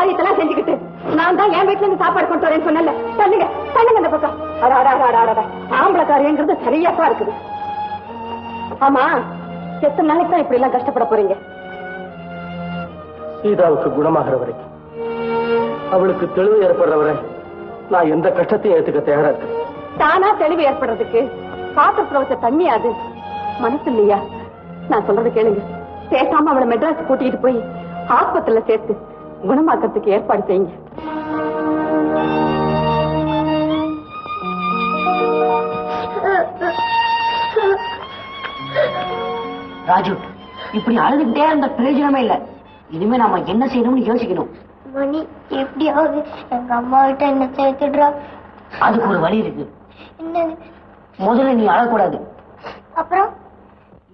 காரியத்தெல்லாம் செஞ்சுக்கிட்டு நான் தான் என் வீட்டுல இருந்து சாப்பாடு கொண்டு வரேன்னு சொன்னல தள்ளுங்க தள்ளுங்க இந்த பக்கம். ஆம்பளை காரியங்கிறது சரியாப்பா இருக்குது. ஆமா எத்தனை நாளைக்கு தான் இப்படி எல்லாம் கஷ்டப்பட போறீங்க? சீதாவுக்கு குணமாகிற வரைக்கும். அவளுக்கு தெளிவு ஏற்படுற வரை நான் எந்த கஷ்டத்தையும் ஏத்துக்க தயாரா இருக்கேன். தானா தெளிவு ஏற்படுறதுக்கு பாத்திரத்துல வச்ச தண்ணி அது. மனசு இல்லையா? நான் சொல்றது கேளுங்க. பேசாம அவளை மெட்ராஸ் கூட்டிட்டு போய் ஆஸ்பத்திரியில சேர்த்து குணமாக்கறதுக்கு ஏற்பாடு செய்யுங்க. ராஜு இப்படி அழுதுகிட்டே இருந்த பிரயோஜனமே இல்ல. இனிமே நாம என்ன செய்யணும்னு யோசிக்கணும். மணி எப்படியாவது எங்க அம்மா கிட்ட என்ன சேர்த்துடுறா? அதுக்கு ஒரு வழி இருக்கு. என்னது? முதல்ல நீ அழக்கூடாது. அப்புறம்?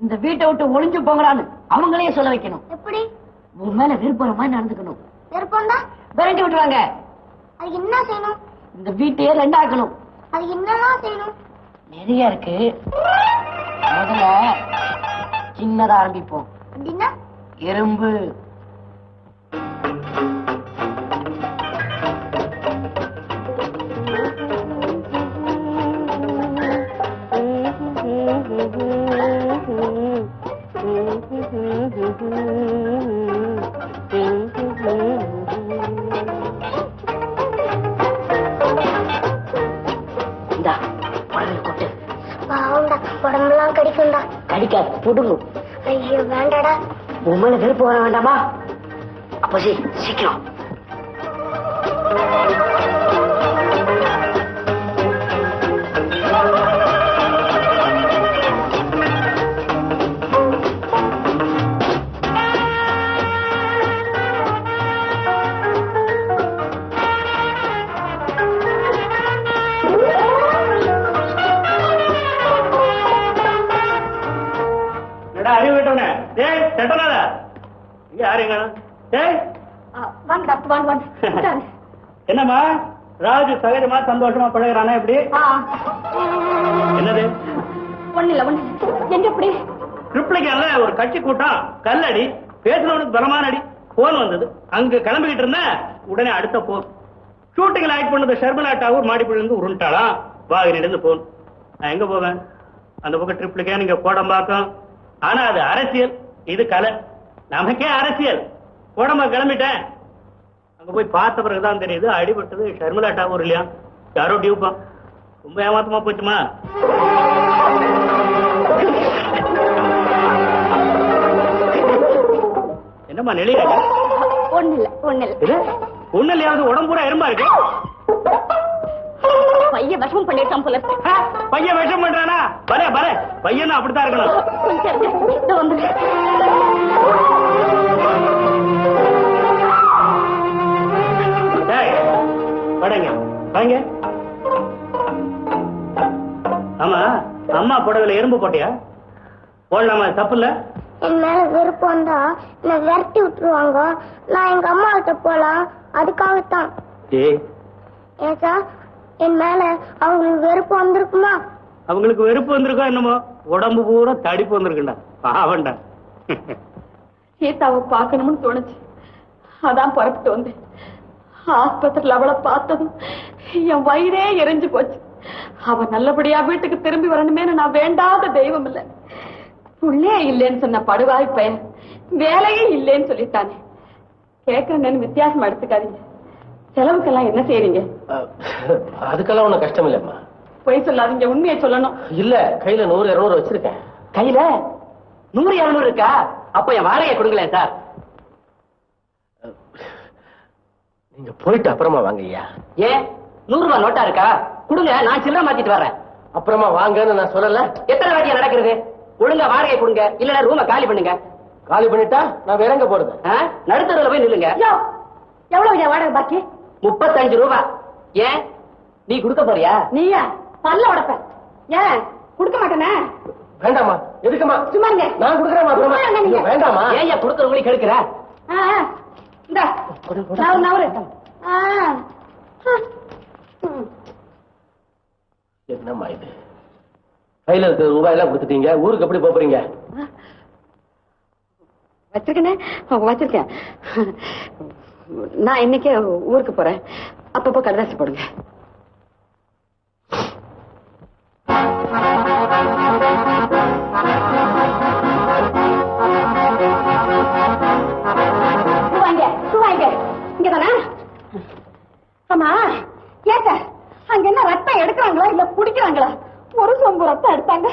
இந்த வீட்டை விட்டு ஒளிஞ்சு போங்கடான்னு அவங்களே சொல்ல வைக்கணும். எப்படி? உன் மேல விருப்பம் மாதிரி நடந்துக்கணும். தான் விரட்டி விட்டுருவாங்க. அதுக்கு என்ன செய்யணும்? இந்த வீட்டையே ரெண்டாக்கணும். அதுக்கு என்னலாம் செய்யணும்? நிறைய இருக்கு. முதல்ல சின்னதா ஆரம்பிப்போம். அப்படின்னா? எறும்பு. பாவம்டா உடம்பெல்லாம் கடிக்கும்டா. கடிக்காது புடுங்கும் ஐயோ வேண்டாடா. வர வேண்டாமா? அப்ப சீக்கிரம். என்னம்மா ராஜு சகஜமா சந்தோஷமா பழகுறானா இப்படி ஆ, என்னது? ஒண்ணு இல்ல ஒண்ணு இல்ல. எங்க எப்படி ட்ரிப்ளிகேன்ல ஒரு கட்சி கூட்டம் கல்லடி பேசினவனுக்கு பலமான அடி போன் வந்தது. அங்க கிளம்பிக்கிட்டு இருந்தேன் உடனே அடுத்த போன் ஷூட்டிங்ல ஆக்ட் பண்ணது ஷர்மிளா டாவூர் மாடிப்படிலிருந்து உருண்டாளாம் வாகினிலிருந்து போன் நான் எங்க போவேன்? அந்த பக்கம் ட்ரிப்ளிகேன் இங்க கோடம்பாக்கம் ஆனா அது அரசியல் இது கலை. நமக்கே அரசியல். கோடம்பா கிளம்பிட்டேன். அங்க போய் பார்த்த பிறகுதான் தெரியுது அடிபட்டது ஷர்மிளா டாவூர் இல்லையா? யாரோ டியூப்பா? ரொம்ப ஏமாத்தமா போச்சுமா? என்னம்மா நெளிய ஒண்ணு இல்ல ஒண்ணு இல்ல ஒண்ணு இல்லையாவது உடம்பு பூரா எறும்பா இருக்கு? பையன் விஷமம் பண்ணிருக்கான் போல பையன் விஷம் பண்றானா? பலே பலே பையன் அப்படித்தான் இருக்கணும். வாங்க. ஆமா அம்மா புடவைல எறும்பு போட்டியா? போடலாமா தப்பு இல்ல? என் மேல விருப்பம் தான் என்ன விரட்டி விட்டுருவாங்க? நான் எங்க அம்மா கிட்ட போலாம். அதுக்காகத்தான். ஏய் ஏன் சார் என் மேல அவங்களுக்கு வெறுப்பு வந்திருக்குமா? அவங்களுக்கு வெறுப்பு வந்திருக்கோ என்னமோ? உடம்பு பூரா தடிப்பு வந்திருக்குண்டா. பாவண்டா. சீதாவை பார்க்கணும்னு தோணுச்சு. அதான் புறப்பட்டு வந்தேன். ஆஸ்பத்திரியில் அவளை பார்த்ததும் என் வயிறே எரிஞ்சு போச்சு. அவ நல்லபடியா வீட்டுக்கு திரும்பி வரணுமே நான் வேண்டாத தெய்வம் இல்ல. புள்ளே இல்லைன்னு சொன்ன படுவாய் பையன் வேலையே இல்லைன்னு சொல்லிட்டானே. கேட்கறேன்னு வித்தியாசம் எடுத்துக்காதீங்க. செலவுக்கெல்லாம் என்ன செய்றீங்க? அதுக்கெல்லாம் ஒண்ணும் கஷ்டம் இல்லம்மா. பொய் சொல்லாதீங்க உண்மையை சொல்லணும். இல்ல கையில நூறு இருநூறு வச்சிருக்கேன். கையில? நூறு இருநூறு இருக்கா? அப்ப என் வாடகையை கொடுங்களேன் சார். நீங்க போயிட்டு அப்புறமா வாங்க ஐயா. ஏன்? நூறு ரூபாய் நோட்டா இருக்கா? கொடுங்க நான் சில்லறை மாத்திட்டு வரேன் அப்புறமா வாங்கன்னு நான் சொல்லல. எத்தனை வாட்டியா நடக்கிறது? ஒழுங்கா வாடகை கொடுங்க இல்லன்னா ரூமை காலி பண்ணுங்க. காலி பண்ணிட்டா நான் வேற எங்க போறது? ஆ? நடுத்தருவுல போய் நில்லுங்க. எவ்வளவு வாடகை பாக்கி? முப்பத்தஞ்சு ரூபா. ஏன்? நீ கொடுக்க போறியா? நீயா? பல்ல உடப்ப. ஏன்? கொடுக்க மாட்டேனே? வேண்டாமா எதுக்குமா? சும்மா இருங்க. நான் கொடுக்குறேன் வேண்டாமா ஏன் ஏன் கொடுக்கறவங்களையும் கெடுக்கிற? ஆ, ஆ. இந்தா. நவரு நவரு. என்னம்மா இது? கையில இருக்கிற ரூபாய் எல்லாம் கொடுத்துட்டீங்க. ஊருக்கு எப்படி போப் போறீங்க? வச்சிருக்கேனே. வச்சிருக்கேன். நான் இன்னைக்கே ஊருக்கு போறேன். அப்பப்போ கடைதாசி போடுங்க. வாங்க வாங்க இங்கதானே? ஆமா. அங்க என்ன ரத்தம் எடுக்கிறாங்களா இல்ல குடிக்கிறாங்களா? ஒரு சொம்பு ரத்தம் எடுத்தாங்க.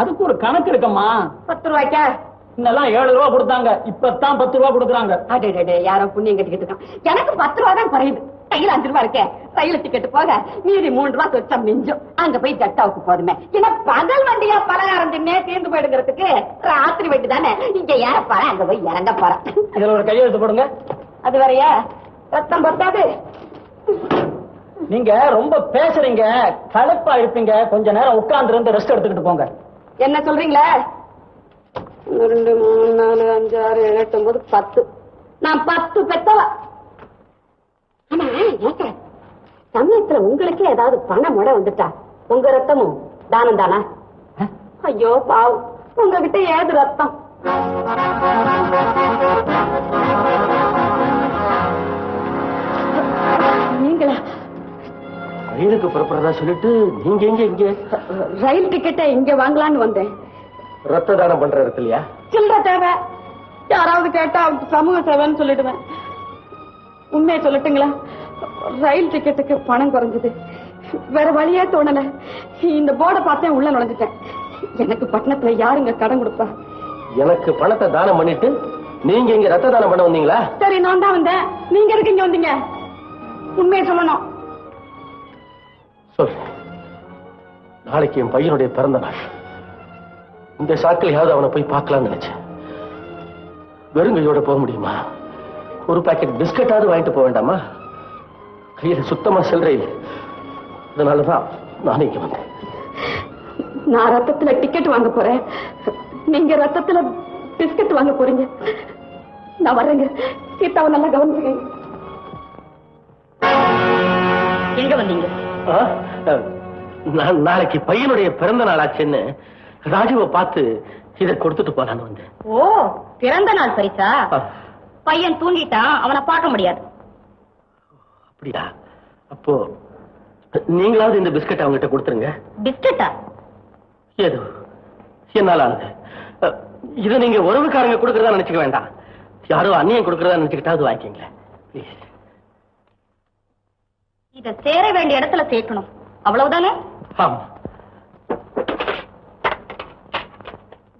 அதுக்கு ஒரு கணக்கு இருக்கம்மா. பத்து ரூபாய்க்கா? இன்னெல்லாம் ஏழு ரூபா கொடுத்தாங்க. இப்பதான் பத்து ரூபா கொடுக்குறாங்க. அடே யாரோ புண்ணியம் கட்டிக்கிட்டு இருக்கான். எனக்கு பத்து ரூபா தான் குறையுது கையில அஞ்சு ரூபா இருக்கே. ரயில் டிக்கெட் போக மீதி மூணு ரூபா சொச்சா மிஞ்சும். அங்க போய் ஜட்டாவுக்கு போதுமே. ஏன்னா பகல் வண்டியா பலகாரம் தின்னே தீர்ந்து போயிடுங்கிறதுக்கு ராத்திரி வண்டி தானே இங்க ஏற போறேன் அங்க போய் இறங்க போறேன். இதுல ஒரு கையெழுத்து போடுங்க. அது வரையா ரத்தம் பத்தாது. நீங்க ரொம்ப பேசுறீங்க களைப்பா இருப்பீங்க கொஞ்ச நேரம் உட்கார்ந்து இருந்து ரெஸ்ட் எடுத்துக்கிட்டு போங்க. என்ன சொல்றீங்களா? ரெண்டு மூணு நாலு அஞ்சு ஆறு ஏழு எட்டு ஒன்பது பத்து. நான் பத்து பெத்தவ. சமயத்துல உங்களுக்கே ஏதாவது பண முறை வந்துட்டா? உங்க ரத்தமும் தானம் தானா? ஐயோ பாவம். உங்ககிட்ட ஏது ரத்தம்? நீங்களா? ரயிலுக்கு புறப்படுறதா சொல்லிட்டு நீங்க எங்க இங்க? ரயில் டிக்கெட்டை இங்க வாங்கலாம்னு வந்தேன். ரத்த தானம் பண்ற இடத்துலயா சில்லற தேவை. யாராவது கேட்டா சமூக சேவைன்னு சொல்லிடுவேன். உண்மையை சொல்லட்டுங்களா? ரயில் டிக்கெட்டுக்கு பணம் குறைஞ்சது. வேற வழியே தோணல. இந்த போர்டை பார்த்தேன் உள்ள நுழைஞ்சிட்டேன். எனக்கு பட்டணத்துல யாருங்க கடன் கொடுப்பா? எனக்கு பணத்தை தானம் பண்ணிட்டு நீங்க இங்க ரத்த தானம் பண்ண வந்தீங்களா? சரி நான் தான் வந்தேன். நீங்க எதுக்கு இங்க வந்தீங்க? உண்மையை சொல்லணும். சொல் நாளைக்கு என் பையனுடைய பிறந்த நாள். இந்த சாக்கிலையாவது அவனை போய் பார்க்கலாம்னு நினைச்சேன். வெறுங்கையோட போக முடியுமா? ஒரு பாக்கெட் பிஸ்கட்டாவது வாங்கிட்டு போக வேண்டாமா? கையில சுத்தமா சில்லறை இல்லை. அதனாலதான் நானே இங்க வந்தேன். நான் ரத்தத்துல டிக்கெட் வாங்க போறேன். நீங்க ரத்தத்துல பிஸ்கட் வாங்க போறீங்க. நான் வர்றேங்க. சீதாவை நல்லா கவனிச்சுக்கங்க எங்க வந்தீங்க? ஆ? நான் நாளைக்கு பையனுடைய பிறந்த நாள் ஆச்சுன்னு ராஜுவை பார்த்து இதை கொடுத்துட்டு போலான்னு வந்தேன். ஓ பிறந்த நாள் பரிசா? பையன் தூங்கிட்டான் அவனை பார்க்க முடியாது. அப்படியா? அப்போ நீங்களாவது இந்த பிஸ்கட் அவங்ககிட்ட கொடுத்துருங்க. பிஸ்கட்டா? ஏதோ என்னால ஆனது இதை நீங்க உறவுக்காரங்க கொடுக்கறதா நினைச்சுக்க வேண்டாம். யாரோ அந்நியன் கொடுக்கறதா நினைச்சுக்கிட்டாவது வாங்கிக்கங்களேன் ப்ளீஸ் இத சேர வேண்டிய இடத்துல சேர்க்கணும். அவ்வளவுதானே? ஆமா.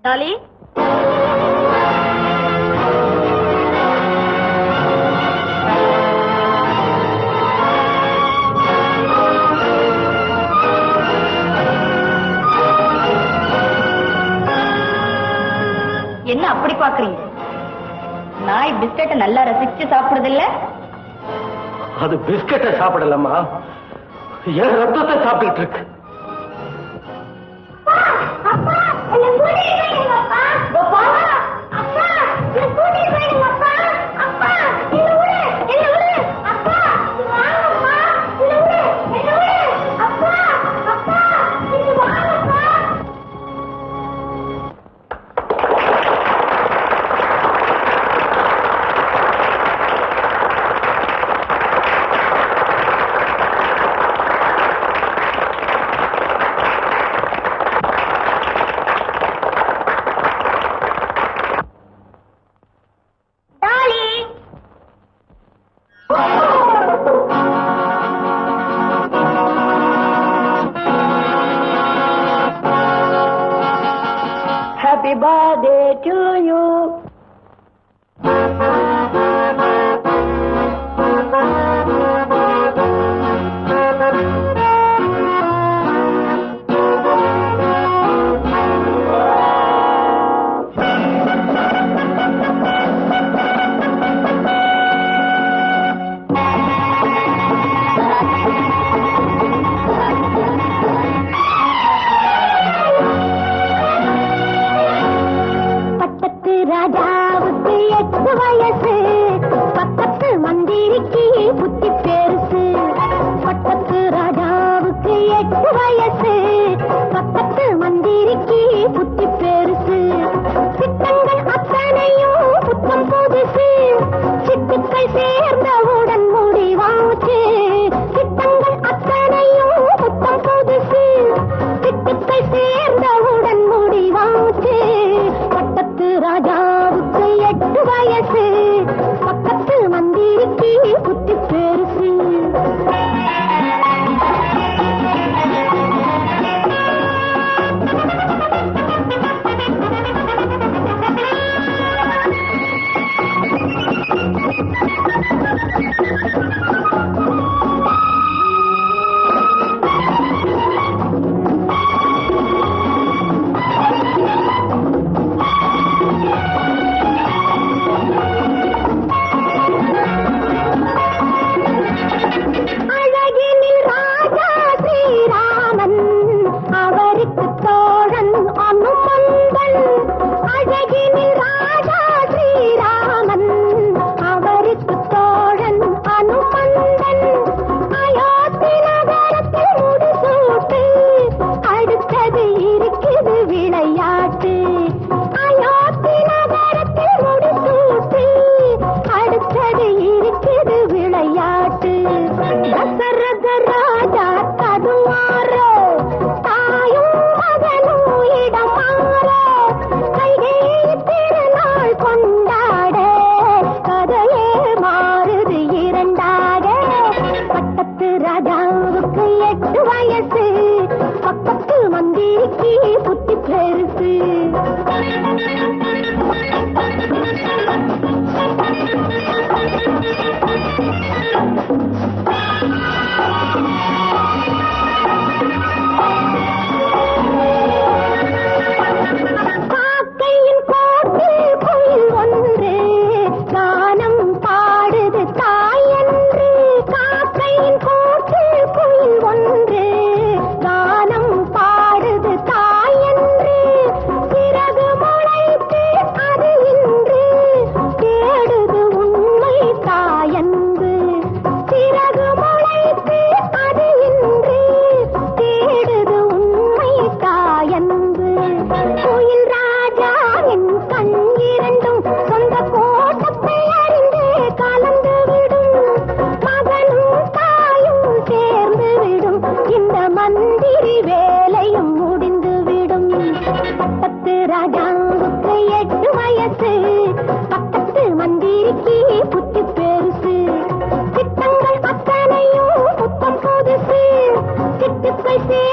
டாலி? என்ன அப்படி பாக்குறீங்க நாய் பிஸ்கட்டை நல்லா ரசிச்சு சாப்பிடுறது இல்ல அது பிஸ்கட்டை சாப்பிடலாமா என் ரத்தத்தை சாப்பிட்டு இருக்கு? அவருக்கு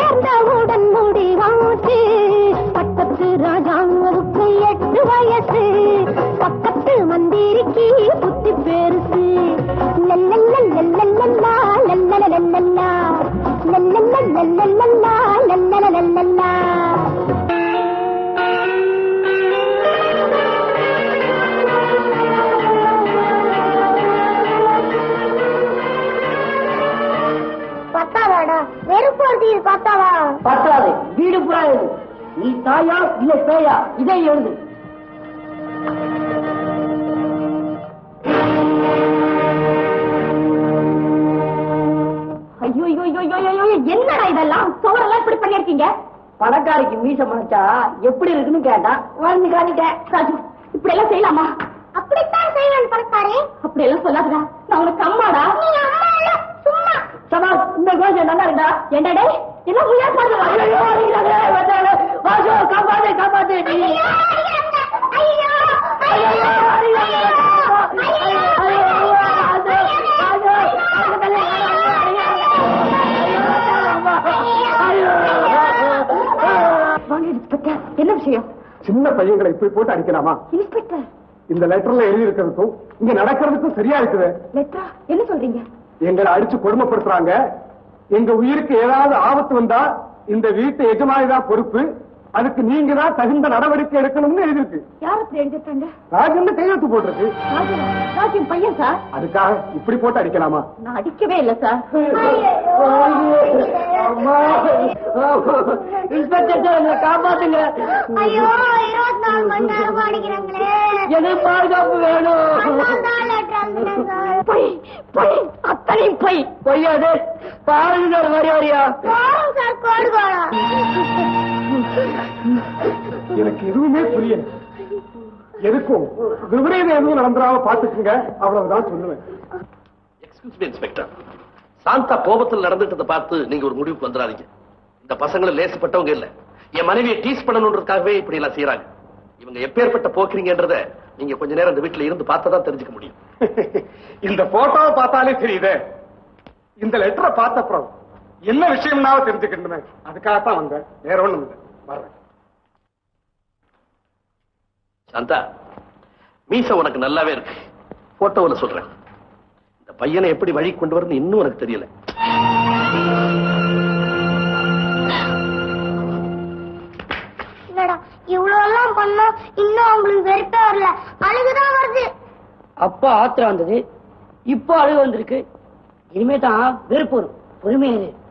சேர்ந்தவுடன் முடிவாச்சு பக்கத்து ராஜாவுக்கு எட்டு வயசு. பக்கத்து மந்திரிக்கு புத்தி பெருசு. லல்லல்லல்லல்லல்லல்லா, லல்லலல்லல்லல்லா, லல்லல்லல்லல்லல்லா, லல்லலல்லல்லா. பத்தாதாடா வெறுப்பு பத்தாதா பத்தாது வீடு புறா எழுது. நீ தாயா இல்ல பேயா? இதை எழுது. ஐயோ ஐயோ ஐயோ ஐயோ ஐயோ என்னடா இதெல்லாம்? சோறெல்லாம் இப்படி பண்ணிருக்கீங்க பணக்காரிக்கு மீச மறைச்சா எப்படி இருக்குன்னு கேட்டா வாழ்ந்து காட்டிட்டேன். ராஜு இப்படி எல்லாம் செய்யலாமா? அப்படித்தான் செய்வேன் பணக்காரே. அப்படி எல்லாம் சொல்லாதடா. நான் உனக்கு அம்மாடா. நீ அம்மா இல்ல சும்மா. சமா இந்த கோஷம் நல்லா இருக்கா ஏண்டா டேய் எல்லாம் உயர் பாருங்க. வாசு, காப்பாத்து காப்பாத்து என்ன விஷயம் சின்ன பையங்களை இப்படி போட்டு அடிக்கலாமா இன்ஸ்பெக்டர் இந்த லெட்டர்ல எழுதி இருக்கிறதுக்கும் இங்க நடக்கிறதுக்கும் சரியா இருக்குது லெட்டரா என்ன சொல்றீங்க எங்களை அடிச்சு கொடுமைப்படுத்துறாங்க. எங்க உயிருக்கு ஏதாவது ஆபத்து வந்தா இந்த வீட்டு எஜமானி தான் பொறுப்பு. அதுக்கு நீங்க தான் தகுந்த நடவடிக்கை எடுக்கணும்னு எழுதிருக்கு யார் அப்படி எழுதிருக்காங்க ராஜன் கையெழுத்து போட்டிருக்கு. ராஜு ராஜு என் பையன் சார். அதுக்காக இப்படி போட்டு அடிக்கலாமா? நான் அடிக்கவே இல்லை சார். இன்ஸ்பெக்டர் காப்பாத்துங்க. ஐயோ இருபத்தி நாலு மணி நேரம் அடிக்கிறாங்களே. எனக்கு பாதுகாப்பு வேணும். பொய் பொய் அத்தனையும் பொய் பொய்யாது பாருங்க வரியா சார் கோடுகோளம் எனக்கு எதுவுமே புரியல. எதுக்கும் விபரீதம் எதுவும் நடந்துடாம பாத்துக்குங்க அவ்வளவுதான் சொல்லுவேன். எக்ஸ்கியூஸ் மீ இன்ஸ்பெக்டர் சாந்தா கோபத்தில் நடந்துட்டதை பார்த்து நீங்க ஒரு முடிவுக்கு வந்துடாதீங்க. இந்த பசங்களை லேசுப்பட்டவங்க இல்ல. என் மனைவியை டீஸ் பண்ணணுன்றதுக்காகவே இப்படி எல்லாம் செய்யறாங்க இவங்க எப்பேற்பட்ட போக்குறீங்கன்றத நீங்க கொஞ்ச நேரம் இந்த வீட்டுல இருந்து பார்த்தா தெரிஞ்சுக்க முடியும். இந்த போட்டோவை பார்த்தாலே தெரியுதே. இந்த லெட்டரை பார்த்த அப்புறம் என்ன விஷயம்னாவது தெரிஞ்சுக்கணுமே அதுக்காகத்தான் வந்தேன். வேற ஒண்ணும் இல்லை. வர்றேன். சாந்தா மீச உனக்கு நல்லாவே இருக்கு. போட்டோவில் சொல்றேன். இந்த பையனை எப்படி வழி கொண்டு வரணும் இன்னும் எனக்கு தெரியல. என்னடா இவ்வளவு எல்லாம் பண்ணோம் இன்னும் அவங்களுக்கு வெறுப்பே வரல. அழுகுதான் வருது. அப்பா ஆத்திரம் வந்தது. இப்போ அழுகு வந்திருக்கு. இனிமே தான் வெறுப்பு வரும். பொறுமையா.